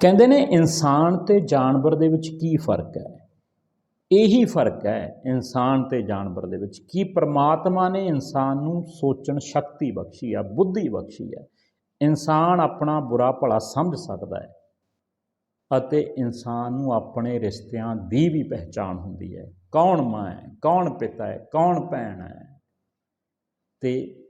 ਕਹਿੰਦੇ ਨੇ ਇਨਸਾਨ ਤੇ ਜਾਨਵਰ ਦੇ ਵਿੱਚ ਕੀ ਫ਼ਰਕ ਹੈ? ਇਹੀ ਫ਼ਰਕ ਹੈ ਇਨਸਾਨ ਤੇ ਜਾਨਵਰ ਦੇ ਵਿੱਚ ਕਿ ਪ੍ਰਮਾਤਮਾ ਨੇ ਇਨਸਾਨ ਨੂੰ ਸੋਚਣ ਸ਼ਕਤੀ ਬਖਸ਼ੀ ਆ, ਬੁੱਧੀ ਬਖਸ਼ੀ ਹੈ ਇਨਸਾਨ ਆਪਣਾ ਬੁਰਾ ਭਲਾ ਸਮਝ ਸਕਦਾ ਹੈ ਅਤੇ ਇਨਸਾਨ ਨੂੰ ਆਪਣੇ ਰਿਸ਼ਤਿਆਂ ਦੀ ਵੀ ਪਹਿਚਾਣ ਹੁੰਦੀ ਹੈ। ਕੌਣ ਮਾਂ ਹੈ, ਕੌਣ ਪਿਤਾ ਹੈ, ਕੌਣ ਭੈਣ ਹੈ? ਤੇ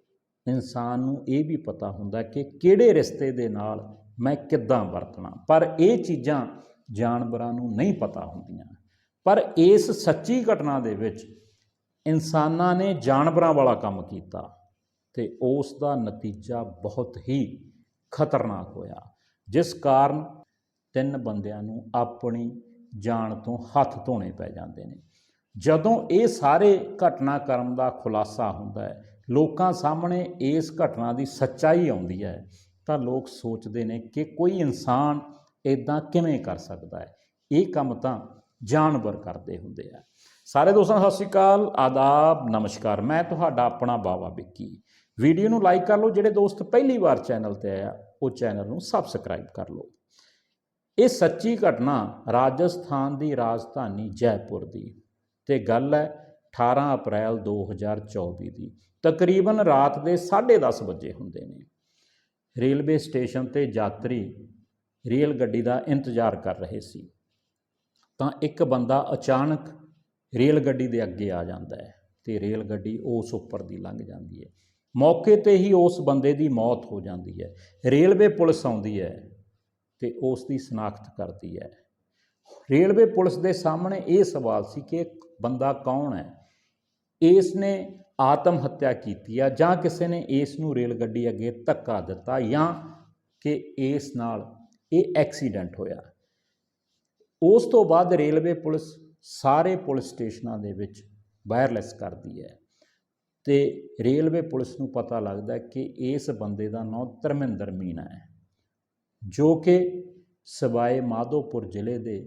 ਇਨਸਾਨ ਨੂੰ ਇਹ ਵੀ ਪਤਾ ਹੁੰਦਾ ਕਿ ਕਿਹੜੇ ਰਿਸ਼ਤੇ ਦੇ ਨਾਲ ਮੈਂ ਕਿੱਦਾਂ ਵਰਤਣਾ? ਪਰ ਇਹ ਚੀਜ਼ਾਂ ਜਾਨਵਰਾਂ ਨੂੰ ਨਹੀਂ ਪਤਾ ਹੁੰਦੀਆਂ। ਪਰ ਇਸ ਸੱਚੀ ਘਟਨਾ ਦੇ ਵਿੱਚ ਇਨਸਾਨਾਂ ਨੇ ਜਾਨਵਰਾਂ ਵਾਲਾ ਕੰਮ ਕੀਤਾ ਤੇ ਉਸ ਦਾ ਨਤੀਜਾ ਬਹੁਤ ਹੀ ਖਤਰਨਾਕ ਹੋਇਆ। ਜਿਸ ਕਾਰਨ ਤਿੰਨ ਬੰਦਿਆਂ ਨੂੰ ਆਪਣੀ ਜਾਨ ਤੋਂ ਹੱਥ ਧੋਣੇ ਪੈ ਜਾਂਦੇ ਨੇ। ਜਦੋਂ ਇਹ ਸਾਰੇ ਘਟਨਾਕ੍ਰਮ ਦਾ ਖੁਲਾਸਾ ਹੁੰਦਾ ਹੈ, ਲੋਕਾਂ ਸਾਹਮਣੇ ਇਸ ਘਟਨਾ ਦੀ ਸੱਚਾਈ ਆਉਂਦੀ ਹੈ ਤਾਂ ਲੋਕ ਸੋਚਦੇ ਨੇ ਕਿ ਕੋਈ ਇਨਸਾਨ ਇਦਾਂ ਕਿਵੇਂ ਕਰ ਸਕਦਾ ਹੈ? ਇਹ ਕੰਮ ਤਾਂ ਜਾਨਵਰ ਕਰਦੇ ਹੁੰਦੇ ਆ। ਸਾਰੇ ਦੋਸਤਾਂ, ਸਤਿ ਸ਼੍ਰੀ ਅਕਾਲ, ਆਦਾਬ, ਨਮਸਕਾਰ। ਮੈਂ ਤੁਹਾਡਾ ਆਪਣਾ ਬਾਵਾ ਵਿੱਕੀ। ਵੀਡੀਓ ਨੂੰ ਲਾਈਕ ਕਰ ਲਓ, ਜਿਹੜੇ ਦੋਸਤ ਪਹਿਲੀ ਵਾਰ ਚੈਨਲ ਤੇ ਆਇਆ ਉਹ ਚੈਨਲ ਨੂੰ ਸਬਸਕ੍ਰਾਈਬ ਕਰ ਲਓ। ਇਹ ਸੱਚੀ ਘਟਨਾ ਰਾਜਸਥਾਨ ਦੀ ਰਾਜਧਾਨੀ ਜੈਪੁਰ ਦੀ। ਤੇ ਗੱਲ ਹੈ 18 ਅਪ੍ਰੈਲ 2024 ਦੀ। ਤਕਰੀਬਨ ਰਾਤ ਦੇ 10:30 ਵਜੇ ਹੁੰਦੇ ਨੇ। ਰੇਲਵੇ ਸਟੇਸ਼ਨ ਤੇ ਯਾਤਰੀ ਰੇਲ ਗੱਡੀ ਦਾ ਇੰਤਜ਼ਾਰ ਕਰ ਰਹੇ ਸੀ। ਤਾਂ ਇੱਕ ਬੰਦਾ ਅਚਾਨਕ ਰੇਲ ਗੱਡੀ ਦੇ ਅੱਗੇ ਆ ਜਾਂਦਾ ਹੈ ਤੇ ਰੇਲ ਗੱਡੀ ਉਸ ਉੱਪਰ ਦੀ ਲੰਘ ਜਾਂਦੀ ਹੈ। ਮੌਕੇ ਤੇ ਹੀ ਉਸ ਬੰਦੇ ਦੀ ਮੌਤ ਹੋ ਜਾਂਦੀ ਹੈ। ਰੇਲਵੇ ਪੁਲਿਸ ਆਉਂਦੀ ਹੈ ਤੇ ਉਸ ਦੀ ਸ਼ਨਾਖਤ ਕਰਦੀ ਹੈ। ਰੇਲਵੇ ਪੁਲਿਸ ਦੇ ਸਾਹਮਣੇ ਇਹ ਸਵਾਲ ਸੀ ਕਿ ਬੰਦਾ ਕੌਣ ਹੈ? ਇਸ ਨੇ ਆਤਮ ਹੱਤਿਆ ਕੀਤੀ ਆ, ਜਾਂ ਕਿਸੇ ਨੇ ਇਸ ਨੂੰ ਰੇਲ ਗੱਡੀ ਅੱਗੇ ਧੱਕਾ ਦਿੱਤਾ, ਜਾਂ ਕਿ ਇਸ ਨਾਲ ਇਹ ਐਕਸੀਡੈਂਟ ਹੋਇਆ। ਉਸ ਤੋਂ ਬਾਅਦ ਰੇਲਵੇ ਪੁਲਿਸ ਸਾਰੇ ਪੁਲਿਸ ਸਟੇਸ਼ਨਾਂ ਦੇ ਵਿੱਚ ਵਾਇਰਲੈਸ ਕਰਦੀ ਹੈ ਤੇ ਰੇਲਵੇ ਪੁਲਿਸ ਨੂੰ ਪਤਾ ਲੱਗਦਾ ਕਿ ਇਸ ਬੰਦੇ ਦਾ ਨਾਮ ਧਰਮਿੰਦਰ ਮੀਨਾ ਹੈ, ਜੋ ਕਿ ਸਵਾਏ ਮਾਧੋਪੁਰ ਜ਼ਿਲ੍ਹੇ ਦੇ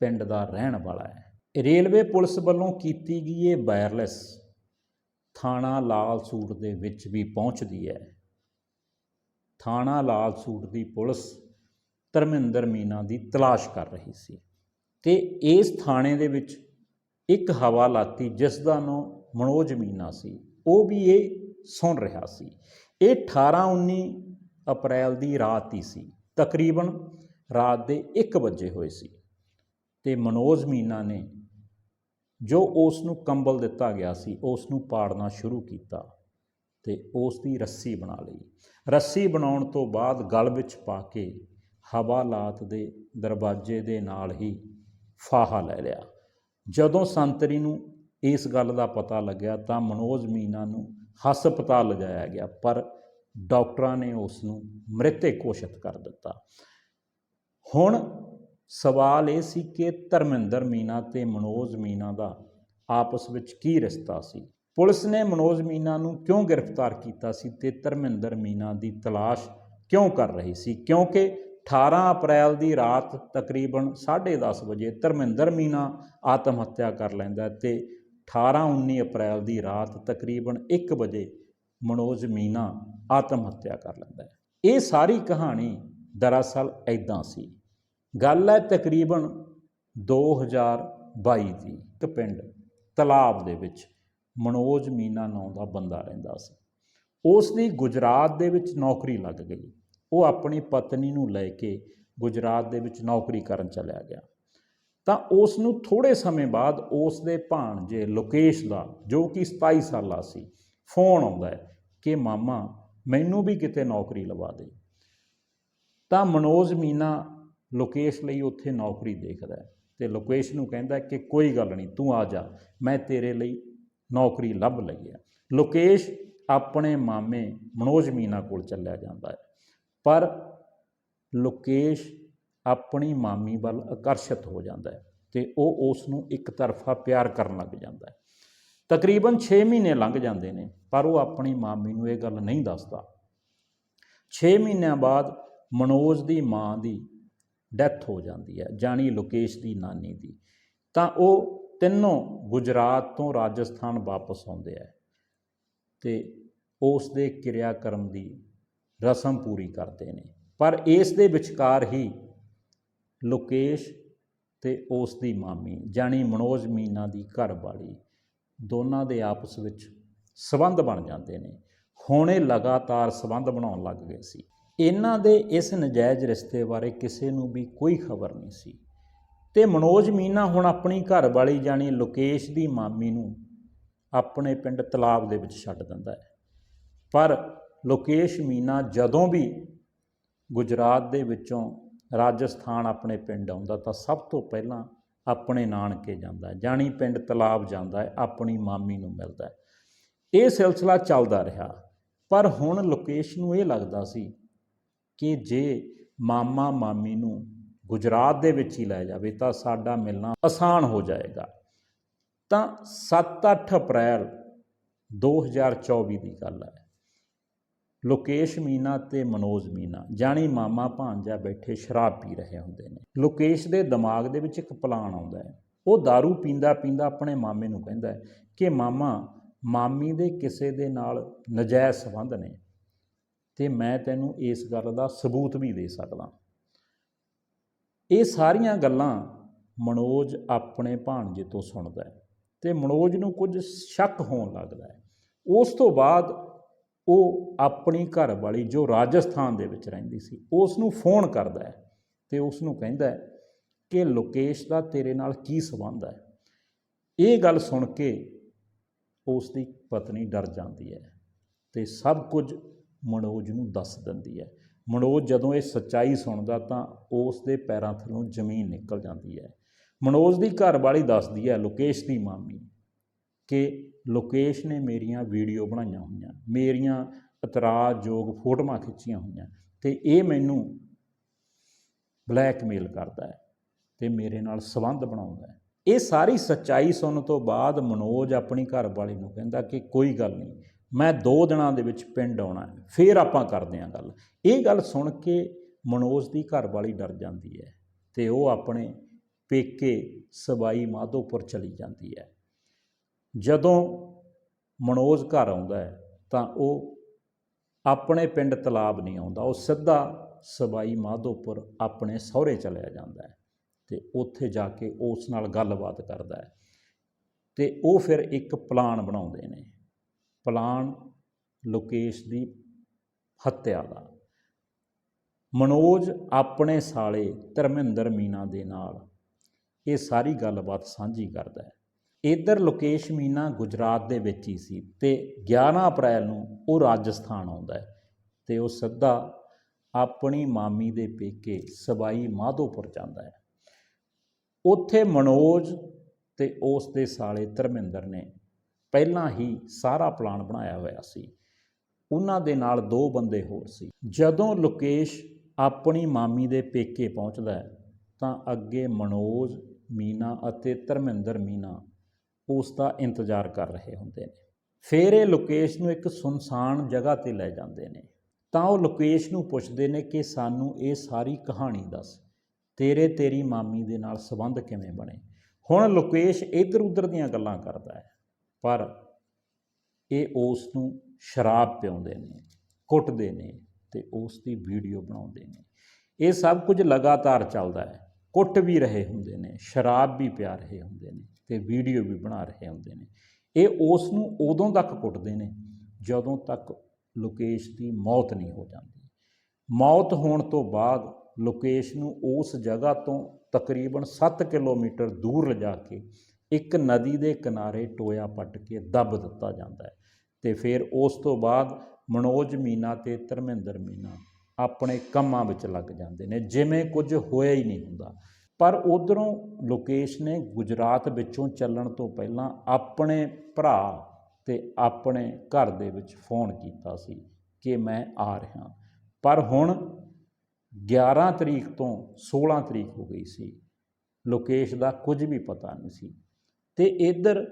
ਪਿੰਡ ਦਾ ਰਹਿਣ ਵਾਲਾ ਹੈ। ਰੇਲਵੇ ਪੁਲਿਸ ਵੱਲੋਂ ਕੀਤੀ ਗਈ ਇਹ ਵਾਇਰਲੈਸ ਥਾਣਾ ਲਾਲ ਸੂਟ ਦੇ ਵਿੱਚ ਵੀ ਪਹੁੰਚਦੀ ਹੈ। ਥਾਣਾ ਲਾਲ ਸੂਟ ਦੀ ਪੁਲਿਸ ਧਰਮਿੰਦਰ ਮੀਨਾ ਦੀ ਤਲਾਸ਼ ਕਰ ਰਹੀ ਸੀ ਤੇ ਇਸ ਥਾਣੇ ਦੇ ਵਿੱਚ ਇੱਕ ਹਵਾਲਾਤੀ ਜਿਸ ਦਾ ਨਾਮ ਮਨੋਜ ਮੀਨਾ ਸੀ, ਉਹ ਵੀ ਇਹ ਸੁਣ ਰਿਹਾ ਸੀ। ਇਹ 18 19 ਅਪ੍ਰੈਲ ਦੀ ਰਾਤ ਹੀ ਸੀ, ਤਕਰੀਬਨ ਰਾਤ ਦੇ 1 ਵਜੇ ਹੋਏ ਸੀ ਤੇ ਮਨੋਜ ਮੀਨਾ ਨੇ ਜੋ ਉਸ ਨੂੰ ਕੰਬਲ ਦਿੱਤਾ ਗਿਆ ਸੀ ਉਸ ਨੂੰ ਪਾੜਨਾ ਸ਼ੁਰੂ ਕੀਤਾ ਤੇ ਉਸ ਦੀ ਰੱਸੀ ਬਣਾ ਲਈ। ਰੱਸੀ ਬਣਾਉਣ ਤੋਂ ਬਾਅਦ ਗਲ ਵਿੱਚ ਪਾ ਕੇ ਹਵਾਲਾਤ ਦੇ ਦਰਵਾਜ਼ੇ ਦੇ ਨਾਲ ਹੀ ਫਾਹਾ ਲੈ ਲਿਆ। ਜਦੋਂ ਸੰਤਰੀ ਨੂੰ ਇਸ ਗੱਲ ਦਾ ਪਤਾ ਲੱਗਿਆ ਤਾਂ ਮਨੋਜ ਮੀਨਾ ਨੂੰ ਹਸਪਤਾਲ ਲਿਜਾਇਆ ਗਿਆ, ਪਰ ਡਾਕਟਰਾਂ ਨੇ ਉਸ ਨੂੰ ਮ੍ਰਿਤਕ ਘੋਸ਼ਿਤ ਕਰ ਦਿੱਤਾ। ਹੁਣ ਸਵਾਲ ਇਹ ਸੀ ਕਿ ਧਰਮਿੰਦਰ ਮੀਨਾ ਤੇ ਮਨੋਜ ਮੀਨਾ ਦਾ ਆਪਸ ਵਿੱਚ ਕੀ ਰਿਸ਼ਤਾ ਸੀ? ਪੁਲਿਸ ਨੇ ਮਨੋਜ ਮੀਨਾ ਨੂੰ ਕਿਉਂ ਗ੍ਰਿਫਤਾਰ ਕੀਤਾ ਸੀ ਤੇ ਧਰਮਿੰਦਰ ਮੀਨਾ ਦੀ ਤਲਾਸ਼ ਕਿਉਂ ਕਰ ਰਹੀ ਸੀ? ਕਿਉਂਕਿ 18 ਅਪ੍ਰੈਲ ਦੀ ਰਾਤ ਤਕਰੀਬਨ 10:30 ਵਜੇ ਧਰਮਿੰਦਰ ਮੀਨਾ ਆਤਮ ਹੱਤਿਆ ਕਰ ਲੈਂਦਾ ਤੇ 18 19 ਅਪ੍ਰੈਲ ਦੀ ਰਾਤ ਤਕਰੀਬਨ 1 ਵਜੇ ਮਨੋਜ ਮੀਨਾ ਆਤਮ ਹੱਤਿਆ ਕਰ ਲੈਂਦਾ ਹੈ। ਇਹ ਸਾਰੀ ਕਹਾਣੀ ਦਰਅਸਲ ਐਦਾਂ ਸੀ। ਗੱਲ ਹੈ ਤਕਰੀਬਨ 2022 ਦੀ। ਇੱਕ ਪਿੰਡ, ਤਲਾਬ ਦੇ ਵਿੱਚ ਮਨੋਜ ਮੀਨਾ ਨਾਂ ਦਾ ਬੰਦਾ ਰਹਿੰਦਾ ਸੀ। ਉਸ ਦੀ ਗੁਜਰਾਤ ਦੇ ਵਿੱਚ ਨੌਕਰੀ ਲੱਗ ਗਈ। ਉਹ ਆਪਣੀ ਪਤਨੀ ਨੂੰ ਲੈ ਕੇ ਗੁਜਰਾਤ ਦੇ ਵਿੱਚ ਨੌਕਰੀ ਕਰਨ ਚਲਿਆ ਗਿਆ। ਤਾਂ ਉਸ ਨੂੰ ਥੋੜੇ ਸਮੇਂ ਬਾਅਦ ਉਸ ਦੇ ਭਾਣਜੇ ਲੋਕੇਸ਼ ਦਾ, ਜੋ ਕਿ 27 ਸਾਲਾ ਸੀ, ਫੋਨ ਆਉਂਦਾ ਹੈ ਕਿ, ਮਾਮਾ, ਮੈਨੂੰ ਵੀ ਕਿਤੇ ਨੌਕਰੀ ਲਵਾ ਦੇ। ਤਾਂ ਮਨੋਜ ਮੀਨਾ ਲੋਕੇਸ਼ ਲਈ ਉੱਥੇ ਨੌਕਰੀ ਦੇਖਦਾ ਹੈ ਤੇ ਲੋਕੇਸ਼ ਨੂੰ ਕਹਿੰਦਾ ਕਿ ਕੋਈ ਗੱਲ ਨਹੀਂ, ਤੂੰ ਆ ਜਾ, ਮੈਂ ਤੇਰੇ ਲਈ ਨੌਕਰੀ ਲੱਭ ਲਈ ਹੈ। ਲੋਕੇਸ਼ ਆਪਣੇ ਮਾਮੇ ਮਨੋਜ ਮੀਨਾ ਕੋਲ ਚੱਲਿਆ ਜਾਂਦਾ ਹੈ, ਪਰ ਲੋਕੇਸ਼ ਆਪਣੀ ਮਾਮੀ ਵੱਲ ਆਕਰਸ਼ਿਤ ਹੋ ਜਾਂਦਾ ਹੈ ਤੇ ਉਹ ਉਸ ਨੂੰ ਇੱਕ ਤਰਫਾ ਪਿਆਰ ਕਰਨ ਲੱਗ ਜਾਂਦਾ ਹੈ। ਤਕਰੀਬਨ 6 ਮਹੀਨੇ ਲੰਘ ਜਾਂਦੇ ਨੇ, ਪਰ ਉਹ ਆਪਣੀ ਮਾਮੀ ਨੂੰ ਇਹ ਗੱਲ ਨਹੀਂ ਦੱਸਦਾ। 6 ਮਹੀਨਿਆਂ ਬਾਅਦ ਮਨੋਜ ਦੀ ਮਾਂ ਦੀ ਡੈਥ ਹੋ ਜਾਂਦੀ ਹੈ, ਜਾਣੀ ਲੋਕੇਸ਼ ਦੀ ਨਾਨੀ ਦੀ। ਤਾਂ ਉਹ ਤਿੰਨੋਂ ਗੁਜਰਾਤ ਤੋਂ ਰਾਜਸਥਾਨ ਵਾਪਸ ਆਉਂਦੇ ਆ ਤੇ ਉਸ ਦੇ ਕਿਰਿਆਕਰਮ ਦੀ ਰਸਮ ਪੂਰੀ ਕਰਦੇ ਨੇ। ਪਰ ਇਸ ਦੇ ਵਿਚਕਾਰ ਹੀ ਲੋਕੇਸ਼ ਤੇ ਉਸ ਦੀ ਮਾਮੀ, ਜਾਣੀ ਮਨੋਜ ਮੀਨਾ ਦੀ ਘਰਵਾਲੀ, ਦੋਨਾਂ ਦੇ ਆਪਸ ਵਿੱਚ ਸਬੰਧ ਬਣ ਜਾਂਦੇ ਨੇ। ਹੁਣੇ ਲਗਾਤਾਰ ਸਬੰਧ ਬਣਾਉਣ ਲੱਗ ਗਏ ਸੀ। ਇਹਨਾਂ ਦੇ ਇਸ ਨਜਾਇਜ਼ ਰਿਸ਼ਤੇ ਬਾਰੇ ਕਿਸੇ ਨੂੰ ਵੀ ਕੋਈ ਖਬਰ ਨਹੀਂ ਸੀ। ਤੇ ਮਨੋਜ ਮੀਨਾ ਹੁਣ ਆਪਣੀ ਘਰ ਵਾਲੀ ਜਾਣੀ ਲੋਕੇਸ਼ ਦੀ ਮਾਮੀ ਨੂੰ ਆਪਣੇ ਪਿੰਡ ਤਲਾਬ ਦੇ ਵਿੱਚ ਛੱਡ ਦਿੰਦਾ ਹੈ। ਪਰ ਲੋਕੇਸ਼ ਮੀਨਾ ਜਦੋਂ ਵੀ ਗੁਜਰਾਤ ਦੇ ਵਿੱਚੋਂ ਰਾਜਸਥਾਨ ਆਪਣੇ ਪਿੰਡ ਆਉਂਦਾ ਤਾਂ ਸਭ ਤੋਂ ਪਹਿਲਾਂ ਆਪਣੇ ਨਾਨਕੇ ਜਾਂਦਾ ਹੈ, ਜਾਣੀ ਪਿੰਡ ਤਲਾਬ ਜਾਂਦਾ ਹੈ, ਆਪਣੀ ਮਾਮੀ ਨੂੰ ਮਿਲਦਾ ਹੈ। ਇਹ ਸਿਲਸਿਲਾ ਚੱਲਦਾ ਰਿਹਾ। ਪਰ ਹੁਣ ਲੋਕੇਸ਼ ਨੂੰ ਇਹ ਲੱਗਦਾ ਸੀ ਕਿ ਜੇ ਮਾਮਾ ਮਾਮੀ ਨੂੰ ਗੁਜਰਾਤ ਦੇ ਵਿੱਚ ਹੀ ਲੈ ਜਾਵੇ ਤਾਂ ਸਾਡਾ ਮਿਲਣਾ ਆਸਾਨ ਹੋ ਜਾਏਗਾ। ਤਾਂ 7-8 ਅਪ੍ਰੈਲ 2024 ਦੀ ਗੱਲ ਹੈ। ਲੋਕੇਸ਼ ਮੀਨਾ ਤੇ ਮਨੋਜ ਮੀਨਾ, ਜਾਣੀ ਮਾਮਾ ਭਾਂਜਾ ਬੈਠੇ ਸ਼ਰਾਬ ਪੀ ਰਹੇ ਹੁੰਦੇ ਨੇ। ਲੋਕੇਸ਼ ਦੇ ਦਿਮਾਗ ਦੇ ਵਿੱਚ ਇੱਕ ਪਲਾਨ ਆਉਂਦਾ ਹੈ। ਉਹ दारू ਪੀਂਦਾ ਪੀਂਦਾ ਆਪਣੇ ਮਾਮੇ ਨੂੰ ਕਹਿੰਦਾ ਹੈ ਕਿ ਮਾਮਾ, ਮਾਮੀ ਦੇ ਕਿਸੇ ਦੇ ਨਾਲ ਨਜਾਇਜ਼ ਸੰਬੰਧ ਨੇ। ਤੇ ਮੈਂ ਤੈਨੂੰ ਇਸ ਗੱਲ ਦਾ ਸਬੂਤ ਵੀ ਦੇ ਸਕਦਾ। ਇਹ ਸਾਰੀਆਂ ਗੱਲਾਂ ਮਨੋਜ ਆਪਣੇ ਭਾਣਜੇ ਤੋਂ ਸੁਣਦਾ ਹੈ ਤੇ ਮਨੋਜ ਨੂੰ ਕੁਝ ਸ਼ੱਕ ਹੋਣ ਲੱਗਦਾ ਹੈ। ਉਸ ਤੋਂ ਬਾਅਦ ਉਹ ਆਪਣੀ ਘਰ ਵਾਲੀ ਜੋ ਰਾਜਸਥਾਨ ਦੇ ਵਿੱਚ ਰਹਿੰਦੀ ਸੀ, ਉਸ ਨੂੰ ਫੋਨ ਕਰਦਾ ਹੈ ਤੇ ਉਸ ਨੂੰ ਕਹਿੰਦਾ ਹੈ ਕਿ ਲੋਕੇਸ਼ ਦਾ ਤੇਰੇ ਨਾਲ ਕੀ ਸਬੰਧ ਹੈ? ਇਹ ਗੱਲ ਸੁਣ ਕੇ ਉਸ ਦੀ ਪਤਨੀ ਡਰ ਜਾਂਦੀ ਹੈ ਤੇ ਸਭ ਕੁਝ ਮਨੋਜ ਨੂੰ ਦੱਸ ਦਿੰਦੀ ਹੈ। ਮਨੋਜ ਜਦੋਂ ਇਹ ਸੱਚਾਈ ਸੁਣਦਾ ਤਾਂ ਉਸ ਦੇ ਪੈਰਾਂ ਥੱਲੋਂ ਜ਼ਮੀਨ ਨਿਕਲ ਜਾਂਦੀ ਹੈ। ਮਨੋਜ ਦੀ ਘਰਵਾਲੀ ਦੱਸਦੀ ਹੈ ਲੋਕੇਸ਼ ਦੀ ਮਾਮੀ ਕਿ ਲੋਕੇਸ਼ ਨੇ ਮੇਰੀਆਂ ਵੀਡੀਓ ਬਣਾਈਆਂ ਹੋਈਆਂ, ਮੇਰੀਆਂ ਇਤਰਾਜ਼ਯੋਗ ਫੋਟੋਆਂ ਖਿੱਚੀਆਂ ਹੋਈਆਂ ਤੇ ਇਹ ਮੈਨੂੰ ਬਲੈਕਮੇਲ ਕਰਦਾ ਹੈ ਤੇ ਮੇਰੇ ਨਾਲ ਸੰਬੰਧ ਬਣਾਉਂਦਾ ਹੈ। ਇਹ ਸਾਰੀ ਸੱਚਾਈ ਸੁਣਨ ਤੋਂ ਬਾਅਦ ਮਨੋਜ ਆਪਣੀ ਘਰਵਾਲੀ ਨੂੰ ਕਹਿੰਦਾ ਕਿ ਕੋਈ ਗੱਲ ਨਹੀਂ ਮੈਂ 2 ਦਿਨਾਂ ਦੇ ਵਿੱਚ ਪਿੰਡ ਆਉਣਾ ਹੈ, ਫਿਰ ਆਪਾਂ ਕਰਦੇ ਹਾਂ ਗੱਲ। ਇਹ ਗੱਲ ਸੁਣ ਕੇ ਮਨੋਜ ਦੀ ਘਰ ਵਾਲੀ ਡਰ ਜਾਂਦੀ ਹੈ ਤੇ ਉਹ ਆਪਣੇ ਪੇਕੇ ਸਬਾਈ ਮਾਧੋਪੁਰ ਚਲੀ ਜਾਂਦੀ ਹੈ। ਜਦੋਂ ਮਨੋਜ ਘਰ ਆਉਂਦਾ ਹੈ ਤਾਂ ਉਹ ਆਪਣੇ ਪਿੰਡ ਤਲਾਬ ਨਹੀਂ ਆਉਂਦਾ, ਉਹ ਸਿੱਧਾ ਸਬਾਈ ਮਾਧੋਪੁਰ ਆਪਣੇ ਸਹੁਰੇ ਚਲਿਆ ਜਾਂਦਾ ਹੈ ਤੇ ਉੱਥੇ ਜਾ ਕੇ ਉਸ ਨਾਲ ਗੱਲਬਾਤ ਕਰਦਾ ਹੈ ਤੇ ਉਹ ਫਿਰ ਇੱਕ ਪਲਾਨ ਬਣਾਉਂਦੇ ਨੇ। ਪਲਾਨ ਲੋਕੇਸ਼ ਦੀ ਹੱਤਿਆ ਦਾ। ਮਨੋਜ ਆਪਣੇ ਸਾਲੇ ਧਰਮਿੰਦਰ ਮੀਨਾ ਦੇ ਨਾਲ ਇਹ ਸਾਰੀ ਗੱਲਬਾਤ ਸਾਂਝੀ ਕਰਦਾ ਹੈ। ਇਧਰ ਲੋਕੇਸ਼ ਮੀਨਾ ਗੁਜਰਾਤ ਦੇ ਵਿੱਚ ਹੀ ਸੀ ਤੇ 11 ਅਪ੍ਰੈਲ ਨੂੰ ਉਹ ਰਾਜਸਥਾਨ ਆਉਂਦਾ ਹੈ ਤੇ ਉਹ ਸਿੱਧਾ ਆਪਣੀ ਮਾਮੀ ਦੇ ਪੇਕੇ ਸਬਾਈ ਮਾਧੋਪੁਰ ਜਾਂਦਾ ਹੈ। ਉੱਥੇ ਮਨੋਜ ਤੇ ਉਸ ਦੇ ਸਾਲੇ ਧਰਮਿੰਦਰ ਨੇ ਪਹਿਲਾਂ ਹੀ ਸਾਰਾ ਪਲਾਨ ਬਣਾਇਆ ਹੋਇਆ ਸੀ। ਉਹਨਾਂ ਦੇ ਨਾਲ ਦੋ ਬੰਦੇ ਹੋਰ ਸੀ। ਜਦੋਂ ਲੋਕੇਸ਼ ਆਪਣੀ ਮਾਮੀ ਦੇ ਪੇਕੇ ਪਹੁੰਚਦਾ ਹੈ, ਤਾਂ ਅੱਗੇ ਮਨੋਜ, ਮੀਨਾ ਅਤੇ ਧਰਮਿੰਦਰ ਮੀਨਾ ਉਸ ਦਾ ਇੰਤਜ਼ਾਰ ਕਰ ਰਹੇ ਹੁੰਦੇ ਨੇ। ਫਿਰ ਇਹ ਲੋਕੇਸ਼ ਨੂੰ ਇੱਕ ਸੁਨਸਾਨ ਜਗ੍ਹਾ ਤੇ ਲੈ ਜਾਂਦੇ ਨੇ। ਤਾਂ ਉਹ ਲੋਕੇਸ਼ ਨੂੰ ਪੁੱਛਦੇ ਨੇ ਕਿ ਸਾਨੂੰ ਇਹ ਸਾਰੀ ਕਹਾਣੀ ਦੱਸ, ਤੇਰੇ ਤੇਰੀ ਮਾਮੀ ਦੇ ਨਾਲ ਸੰਬੰਧ ਕਿਵੇਂ ਬਣੇ? ਹੁਣ ਲੋਕੇਸ਼ ਇੱਧਰ ਉੱਧਰ ਦੀਆਂ ਗੱਲਾਂ ਕਰਦਾ ਹੈ। ਪਰ ਇਹ ਉਸ ਨੂੰ ਸ਼ਰਾਬ ਪਿਆਉਂਦੇ ਨੇ, ਕੁੱਟਦੇ ਨੇ ਤੇ ਉਸ ਦੀ ਵੀਡੀਓ ਬਣਾਉਂਦੇ ਨੇ। ਇਹ ਸਭ ਕੁਝ ਲਗਾਤਾਰ ਚੱਲਦਾ ਹੈ। ਕੁੱਟ ਵੀ ਰਹੇ ਹੁੰਦੇ ਨੇ, ਸ਼ਰਾਬ ਵੀ ਪਿਆ ਰਹੇ ਹੁੰਦੇ ਨੇ ਤੇ ਵੀਡੀਓ ਵੀ ਬਣਾ ਰਹੇ ਹੁੰਦੇ ਨੇ। ਇਹ ਉਸ ਨੂੰ ਉਦੋਂ ਤੱਕ ਕੁੱਟਦੇ ਨੇ ਜਦੋਂ ਤੱਕ ਲੋਕੇਸ਼ ਦੀ ਮੌਤ ਨਹੀਂ ਹੋ ਜਾਂਦੀ। ਮੌਤ ਹੋਣ ਤੋਂ ਬਾਅਦ ਲੋਕੇਸ਼ ਨੂੰ ਉਸ ਜਗ੍ਹਾ ਤੋਂ ਤਕਰੀਬਨ 7 ਕਿਲੋਮੀਟਰ ਦੂਰ ਲਿਜਾ ਕੇ ਇੱਕ ਨਦੀ ਦੇ ਕਿਨਾਰੇ ਟੋਇਆ ਪੱਟ ਕੇ ਦੱਬ ਦਿੱਤਾ ਜਾਂਦਾ ਹੈ ਤੇ ਫਿਰ ਉਸ ਤੋਂ ਬਾਅਦ ਮਨੋਜ ਮੀਨਾ ਤੇ ਧਰਮਿੰਦਰ ਮੀਨਾ ਆਪਣੇ ਕੰਮਾਂ ਵਿੱਚ ਲੱਗ ਜਾਂਦੇ ਨੇ, ਜਿਵੇਂ ਕੁਝ ਹੋਇਆ ਹੀ ਨਹੀਂ ਹੁੰਦਾ। ਪਰ ਉਧਰੋਂ ਲੋਕੇਸ਼ ਨੇ ਗੁਜਰਾਤ ਵਿੱਚੋਂ ਚੱਲਣ ਤੋਂ ਪਹਿਲਾਂ ਆਪਣੇ ਭਰਾ ਤੇ ਆਪਣੇ ਘਰ ਦੇ ਵਿੱਚ ਫੋਨ ਕੀਤਾ ਸੀ ਕਿ ਮੈਂ ਆ ਰਿਹਾ। ਪਰ ਹੁਣ 11 ਤਰੀਕ ਤੋਂ 16 ਤਰੀਕ ਹੋ ਗਈ ਸੀ। ਲੋਕੇਸ਼ ਦਾ ਕੁਝ ਵੀ ਪਤਾ ਨਹੀਂ ਸੀ। ਤੇ ਇੱਧਰ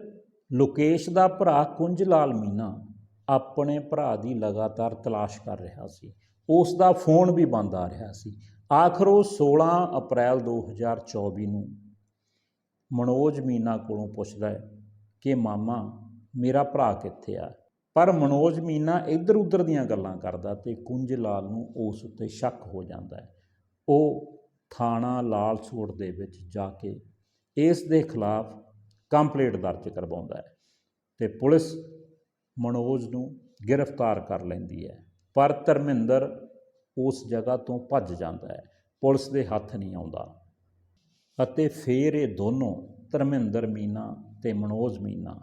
ਲੋਕੇਸ਼ ਦਾ ਭਰਾ ਕੁੰਜ ਲਾਲ ਮੀਨਾ ਆਪਣੇ ਭਰਾ ਦੀ ਲਗਾਤਾਰ ਤਲਾਸ਼ ਕਰ ਰਿਹਾ ਸੀ। ਉਸ ਦਾ ਫੋਨ ਵੀ ਬੰਦ ਆ ਰਿਹਾ ਸੀ। ਆਖਰ ਉਹ 16 ਅਪ੍ਰੈਲ 2024 ਨੂੰ ਮਨੋਜ ਮੀਨਾ ਕੋਲੋਂ ਪੁੱਛਦਾ ਹੈ ਕਿ, ਮਾਮਾ, ਮੇਰਾ ਭਰਾ ਕਿੱਥੇ ਆ? ਪਰ ਮਨੋਜ ਮੀਨਾ ਇੱਧਰ ਉੱਧਰ ਦੀਆਂ ਗੱਲਾਂ ਕਰਦਾ ਤੇ ਕੁੰਜ ਲਾਲ ਨੂੰ ਉਸ ਉੱਤੇ ਸ਼ੱਕ ਹੋ ਜਾਂਦਾ ਹੈ। ਉਹ ਥਾਣਾ ਲਾਲਸੋਟ ਦੇ ਵਿੱਚ ਜਾ ਕੇ ਇਸ ਦੇ ਖਿਲਾਫ ਕੰਪਲੇਂਟ ਦਰਜ ਕਰਵਾਉਂਦਾ ਹੈ ਤੇ ਪੁਲਿਸ ਮਨੋਜ ਨੂੰ ਗ੍ਰਿਫਤਾਰ ਕਰ ਲੈਂਦੀ ਹੈ। ਪਰ ਧਰਮਿੰਦਰ ਉਸ ਜਗ੍ਹਾ ਤੋਂ ਭੱਜ ਜਾਂਦਾ ਹੈ। ਪੁਲਿਸ ਦੇ ਹੱਥ ਨਹੀਂ ਆਉਂਦਾ। ਅਤੇ ਫਿਰ ਇਹ ਦੋਨੋਂ, ਧਰਮਿੰਦਰ ਮੀਨਾ ਤੇ ਮਨੋਜ ਮੀਨਾ,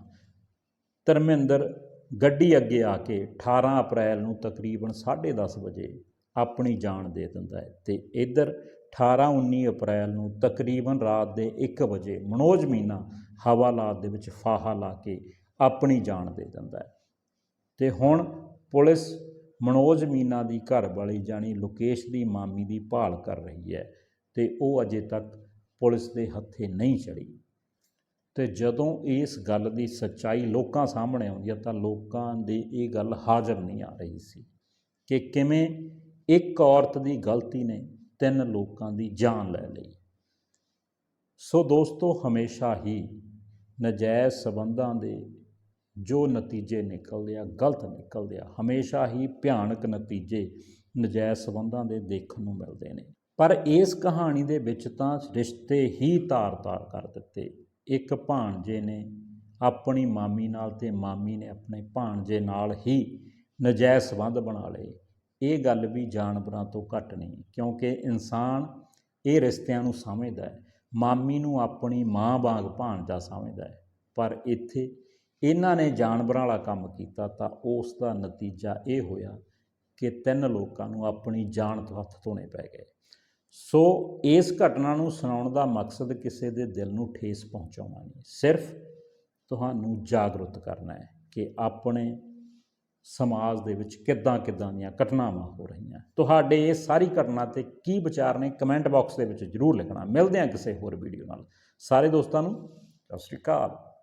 ਧਰਮਿੰਦਰ ਗੱਡੀ ਅੱਗੇ ਆ ਕੇ 18 ਅਪ੍ਰੈਲ ਨੂੰ ਤਕਰੀਬਨ 10:30 ਵਜੇ ਆਪਣੀ ਜਾਨ ਦੇ ਦਿੰਦਾ ਹੈ ਤੇ ਇੱਧਰ 18 19 ਅਪ੍ਰੈਲ ਨੂੰ ਤਕਰੀਬਨ ਰਾਤ ਦੇ 1 ਵਜੇ ਮਨੋਜ ਮੀਨਾ ਹਵਾਲਾਤ ਦੇ ਵਿੱਚ ਫਾਹਾ ਲਾ ਕੇ ਆਪਣੀ ਜਾਨ ਦੇ ਦਿੰਦਾ ਹੈ। ਤੇ ਹੁਣ ਪੁਲਿਸ ਮਨੋਜ ਮੀਨਾ ਦੀ ਘਰ ਵਾਲੀ ਜਾਣੀ ਲੋਕੇਸ਼ ਦੀ ਮਾਮੀ ਦੀ ਭਾਲ ਕਰ ਰਹੀ ਹੈ ਤੇ ਉਹ ਅਜੇ ਤੱਕ ਪੁਲਿਸ ਦੇ ਹੱਥੇ ਨਹੀਂ ਚੜੀ ਤੇ ਜਦੋਂ ਇਸ ਗੱਲ ਦੀ ਸੱਚਾਈ ਲੋਕਾਂ ਸਾਹਮਣੇ ਆਉਂਦੀ ਹੈ ਤਾਂ ਲੋਕਾਂ ਦੇ ਇਹ ਗੱਲ ਹਾਜ਼ਰ ਨਹੀਂ ਆ ਰਹੀ ਸੀ ਕਿ ਕਿਵੇਂ ਇੱਕ ਔਰਤ ਦੀ ਗਲਤੀ ਨੇ ਤਿੰਨ ਲੋਕਾਂ ਦੀ ਜਾਨ ਲੈ ਲਈ। ਸੋ ਦੋਸਤੋ, ਹਮੇਸ਼ਾ ਹੀ ਨਜਾਇਜ਼ ਸਬੰਧਾਂ ਦੇ ਜੋ ਨਤੀਜੇ ਨਿਕਲਦੇ ਆ, ਗਲਤ ਨਿਕਲਦੇ ਆ, ਹਮੇਸ਼ਾ ਹੀ ਭਿਆਨਕ ਨਤੀਜੇ ਨਜਾਇਜ਼ ਸਬੰਧਾਂ ਦੇ ਦੇਖਣ ਨੂੰ ਮਿਲਦੇ ਨੇ। ਪਰ ਇਸ ਕਹਾਣੀ ਦੇ ਵਿੱਚ ਤਾਂ ਰਿਸ਼ਤੇ ਹੀ ਤਾਰ-ਤਾਰ ਕਰ ਦਿੱਤੇ। ਇੱਕ ਭਾਣਜੇ ਨੇ ਆਪਣੀ ਮਾਮੀ ਨਾਲ ਤੇ ਮਾਮੀ ਨੇ ਆਪਣੇ ਭਾਣਜੇ ਨਾਲ ਹੀ ਨਜਾਇਜ਼ ਸੰਬੰਧ ਬਣਾ ਲਏ। ਇਹ ਗੱਲ ਵੀ ਜਾਨਵਰਾਂ ਤੋਂ ਘੱਟ ਨਹੀਂ, ਕਿਉਂਕਿ ਇਨਸਾਨ ਇਹ ਰਿਸ਼ਤਿਆਂ ਨੂੰ ਸਮਝਦਾ ਹੈ, ਮਾਮੀ ਨੂੰ ਆਪਣੀ ਮਾਂ ਵਾਂਗ ਭਾਣਜਾ ਸਮਝਦਾ ਹੈ। ਪਰ ਇੱਥੇ ਇਹਨਾਂ ਨੇ ਜਾਨਵਰਾਂ ਵਾਲਾ ਕੰਮ ਕੀਤਾ ਤਾਂ ਉਸ ਦਾ ਨਤੀਜਾ ਇਹ ਹੋਇਆ ਕਿ ਤਿੰਨ ਲੋਕਾਂ ਨੂੰ ਆਪਣੀ ਜਾਨ ਤੋਂ ਹੱਥ ਧੋਣੇ ਪੈ ਗਏ। ਸੋ ਇਸ ਘਟਨਾ ਨੂੰ ਸੁਣਾਉਣ ਦਾ ਮਕਸਦ ਕਿਸੇ ਦੇ ਦਿਲ ਨੂੰ ਠੇਸ ਪਹੁੰਚਾਉਣਾ ਨਹੀਂ, ਸਿਰਫ ਤੁਹਾਨੂੰ ਜਾਗਰੂਕ ਕਰਨਾ ਹੈ ਕਿ ਆਪਣੇ ਸਮਾਜ ਦੇ ਵਿੱਚ ਕਿੱਦਾਂ ਕਿੱਦਾਂ ਦੀਆਂ ਘਟਨਾਵਾਂ ਹੋ ਰਹੀਆਂ। ਤੁਹਾਡੇ ਇਹ ਸਾਰੀ ਘਟਨਾ ਤੇ ਕੀ ਵਿਚਾਰ ਨੇ, ਕਮੈਂਟ ਬਾਕਸ ਦੇ ਵਿੱਚ ਜਰੂਰ ਲਿਖਣਾ। ਮਿਲਦੇ ਹਾਂ ਕਿਸੇ ਹੋਰ ਵੀਡੀਓ ਨਾਲ। ਸਾਰੇ ਦੋਸਤਾਂ ਨੂੰ ਸਤਿ ਸ਼੍ਰੀ ਅਕਾਲ।